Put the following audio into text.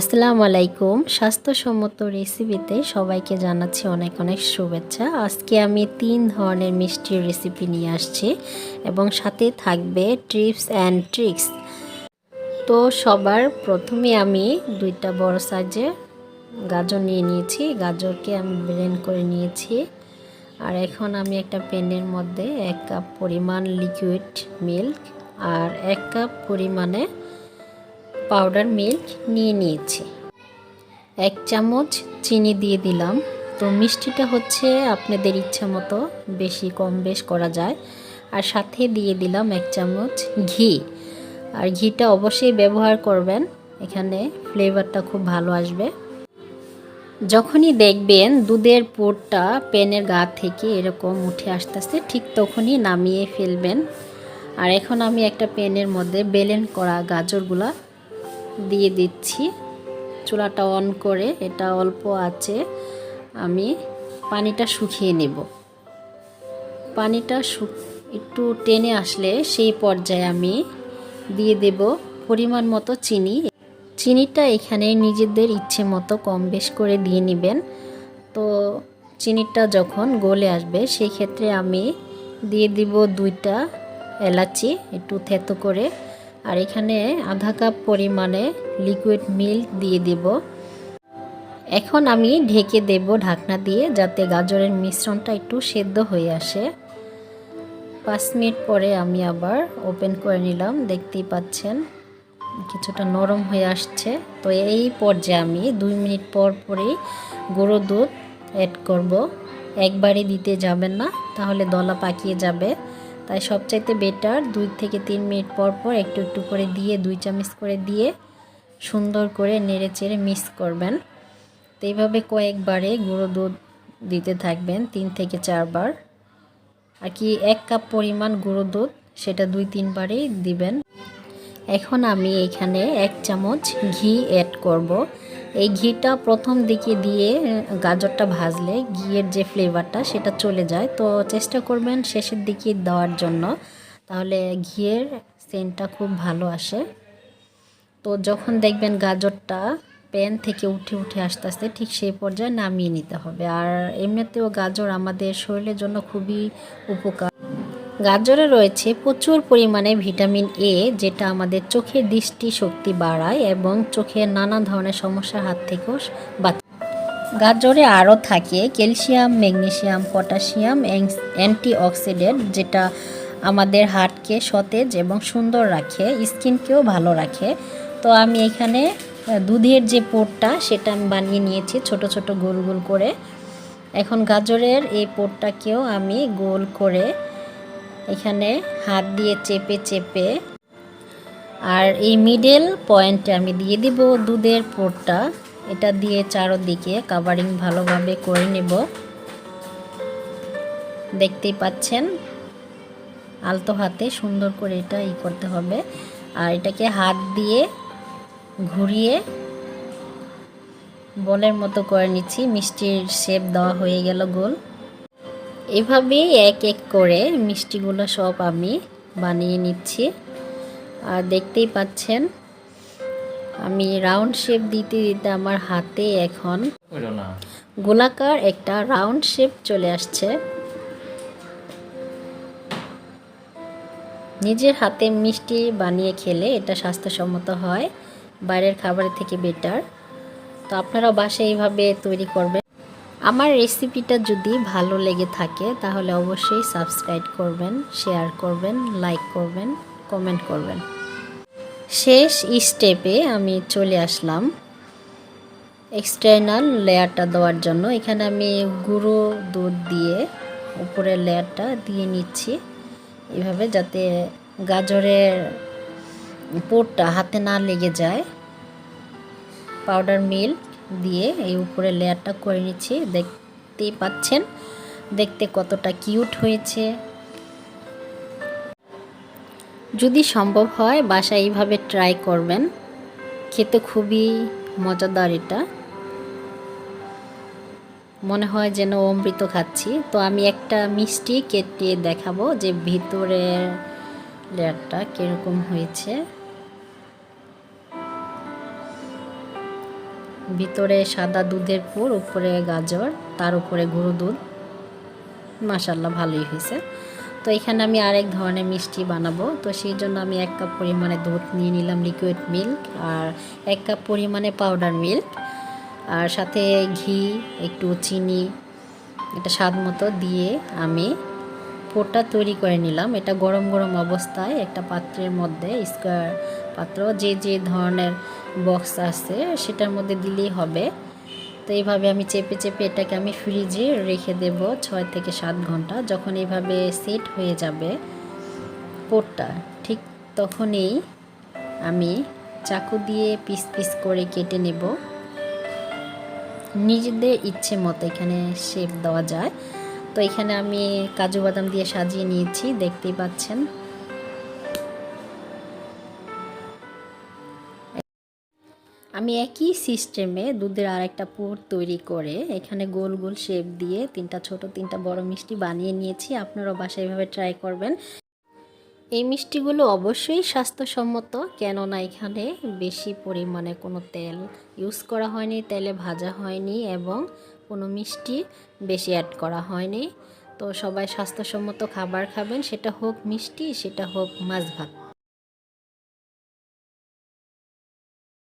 আসসালামু আলাইকুম। স্বাস্থ্যসম্মত রেসিপিতে সবাইকে জানাচ্ছি অনেক অনেক শুভেচ্ছা। আজকে আমি তিন ধরনের মিষ্টির রেসিপি নিয়ে আসছি এবং সাথে থাকবে ট্রিপস অ্যান্ড ট্রিক্স। তো সবার প্রথমে আমি দুইটা বড় সাইজে গাজর নিয়ে নিয়েছি। গাজরকে আমি ব্লেন্ড করে নিয়েছি। আর এখন আমি একটা প্যানের মধ্যে এক কাপ পরিমাণ লিকুইড মিল্ক আর এক কাপ পরিমাণে পাউডার মিল্ক নিয়ে নিয়েছি। এক চামচ চিনি দিয়ে দিলাম। তো মিষ্টিটা হচ্ছে আপনাদের ইচ্ছা মতো বেশি কম বেশ করা যায়। আর সাথে দিয়ে দিলাম এক চামচ ঘি। আর ঘিটা অবশ্যই ব্যবহার করবেন। এখানে ফ্লেভারটা খুব ভালো আসবে। যখনই দেখবেন দুধের পোরটা প্যানের গা থেকে এরকম উঠে আসতেছে, ঠিক তখনই নামিয়ে ফেলবেন। আর এখন আমি একটা প্যানের মধ্যে বেলেন করা গাজরগুলা দিয়ে দিচ্ছি। চুলাটা অন করে এটা অল্প আছে, আমি পানিটা শুকিয়ে নেব। পানিটা শু একটু টেনে আসলে সেই পর্যায়ে আমি দিয়ে দেব পরিমাণ মতো চিনি। চিনিটা এখানে নিজেদের ইচ্ছে মতো কম বেশ করে দিয়ে নেবেন। তো চিনিটা যখন গলে আসবে সেই ক্ষেত্রে আমি দিয়ে দিব দুইটা এলাচি, একটু থেতো করে। আর এখানে আধা কাপ পরিমাণে লিকুইড মিল্ক দিয়ে দেব। এখন আমি ঢেকে দেব ঢাকনা দিয়ে যাতে গাজরের মিশ্রণটা একটু সেদ্ধ হয়ে আসে। পাঁচ মিনিট পরে আমি আবার ওপেন করে নিলাম, দেখতেই পাচ্ছেন কিছুটা নরম হয়ে আসছে। তো এই পর্যায়ে আমি দুই মিনিট পর পরেই গুঁড়ো দুধ অ্যাড করব। একবারই দিতে যাবেন না, তাহলে দলা পাকিয়ে যাবে। তাই সবচাইতে বেটার দুই থেকে তিন মিনিট পর পর একটু একটু করে দিয়ে, দুই চামচ করে দিয়ে সুন্দর করে নেড়ে চেড়ে মিক্স করবেন। তো এইভাবে কয়েকবারে গুঁড়ো দুধ দিতে থাকবেন, তিন থেকে চারবার। আর কি এক কাপ পরিমাণ গুঁড়ো দুধ সেটা দুই তিনবারেই দিবেন। এখন আমি এখানে এক চামচ ঘি অ্যাড করব। এই ঘিটা প্রথম দিকে দিয়ে গাজরটা ভাজলে ঘিয়ের যে ফ্লেভারটা সেটা চলে যায়। তো চেষ্টা করবেন শেষের দিকে দেওয়ার জন্য। তাহলে ঘিয়ের সেন্টটা খুব ভালো আসে। তো যখন দেখবেন গাজরটা প্যান থেকে উঠে উঠে আসতে আসতে ঠিক সেই পর্যায়ে নামিয়ে নিতে হবে। আর এমনিতেও গাজর আমাদের শরীরের জন্য খুবই উপকার। গাজরে রয়েছে প্রচুর পরিমাণে ভিটামিন এ যেটা আমাদের চোখের দৃষ্টি শক্তি বাড়ায় এবং চোখের নানা ধরনের সমস্যার হাত থেকেও বাঁচায়। গাজরে আরও থাকে ক্যালসিয়াম, ম্যাগনেসিয়াম পটাশিয়াম অ্যান্টিঅক্সিডেন্ট, যেটা আমাদের হার্টকে সতেজ এবং সুন্দর রাখে, স্কিনকেও ভালো রাখে। তো আমি এখানে দুধের যে পোটটা, সেটা আমি বানিয়ে নিয়েছি ছোট ছোট গোল গোল করে। এখন গাজরের এই পোটটাকেও আমি গোল করে এখানে হাত দিয়ে চেপে চেপে আর এই মিডল পয়েন্টে আমি দিয়ে দিব দুধের পোটটা এটা দিয়ে চারোদিকে কাভারিং ভালোভাবে করে নেব। দেখতেই পাচ্ছেন? আলতো হাতে সুন্দর করে এটা ই করতে হবে। আর এটাকে হাত দিয়ে ঘুরিয়ে বলের মতো করে নিচ্ছি। মিষ্টির শেপ দেওয়া হয়ে গেল গোল। এভাবেই এক এক করে মিষ্টিগুলো সব আমি বানিয়ে নিচ্ছি। আর দেখতেই পাচ্ছেন আমি রাউন্ড শেপ দিতে দিতে আমার হাতে এখন গোলাকার একটা রাউন্ড শেপ চলে আসছে। নিজের হাতে মিষ্টি বানিয়ে খেলে এটা স্বাস্থ্যসম্মত হয় বাইরের খাবারের থেকে বেটার তো আপনারা বাসায় এইভাবে তৈরি করবেন। আমার রেসিপিটা যদি ভালো লেগে থাকে, তাহলে অবশ্যই সাবস্ক্রাইব করবেন শেয়ার করবেন লাইক করবেন কমেন্ট করবেন। শেষ স্টেপে আমি চলে আসলাম। এক্সটার্নাল লেয়ারটা দেওয়ার জন্য এখানে আমি গুঁড়ো দুধ দিয়ে উপরের লেয়ারটা দিয়ে নিচ্ছি। এভাবে যাতে গাজরের পোটটা হাতে না লেগে যায়। পাউডার মিল্ক দিয়ে এই উপরে লেয়ারটা করে নিচ্ছি। দেখতেই পাচ্ছেন, দেখতে কতটা কিউট হয়েছে। যদি সম্ভব হয়, বাসায় এইভাবে ট্রাই করবেন। খেতে খুবই মজাদার এটা। মনে হয় যেন অমৃত খাচ্ছি। তো আমি একটা মিষ্টি কেটে দেখাবো যে ভিতরের লেয়ারটা কীরকম হয়েছে। ভিতরে সাদা দুধের পুর, উপরে গাজর, তার উপরে গুঁড়ো দুধ। মাসাল্লাহ ভালোই হয়েছে। তো এখানে আমি আরেক ধরনের মিষ্টি বানাবো। তো সেই জন্য আমি এক কাপ পরিমাণে দুধ নিয়ে নিলাম লিকুইড মিল্ক আর এক কাপ পরিমাণে পাউডার মিল্ক আর সাথে ঘি, একটু চিনি, এটা স্বাদ মতো দিয়ে আমি পোটা তৈরি করে নিলাম। এটা গরম গরম অবস্থায় একটা পাত্রের মধ্যে, স্কোয়ার পাত্র, যে যে ধরনের বক্স আছে, সেটার মধ্যে দিলেই হবে। তো এইভাবে আমি চেপে চেপে এটাকে আমি ফ্রিজে রেখে দেব ছয় থেকে সাত ঘণ্টা। যখন এইভাবে সেট হয়ে যাবে পোটটা, ঠিক তখনই আমি চাকু দিয়ে পিস পিস করে কেটে নেব। নিজেদের ইচ্ছে মতো এখানে শেপ দেওয়া যায়। তো এখানে আমি কাজু বাদাম দিয়ে সাজিয়ে নিয়েছি, দেখতেই পাচ্ছেন। আমি একই সিস্টেমে দুধের আর একটা পুর তৈরি করে এখানে গোল গোল শেপ দিয়ে তিনটা ছোট, তিনটা বড় মিষ্টি বানিয়ে নিয়েছি। আপনারাও বাসায় এভাবে ট্রাই করবেন। এই মিষ্টিগুলো অবশ্যই স্বাস্থ্যসম্মত, কেননা এখানে বেশি পরিমাণে কোনো তেল ইউজ করা হয়নি, তেলে ভাজা হয়নি এবং কোনো মিষ্টি বেশি অ্যাড করা হয়নি। তো সবাই স্বাস্থ্যসম্মত খাবার খাবেন, সেটা হোক মিষ্টি, সেটা হোক মাছ ভাত।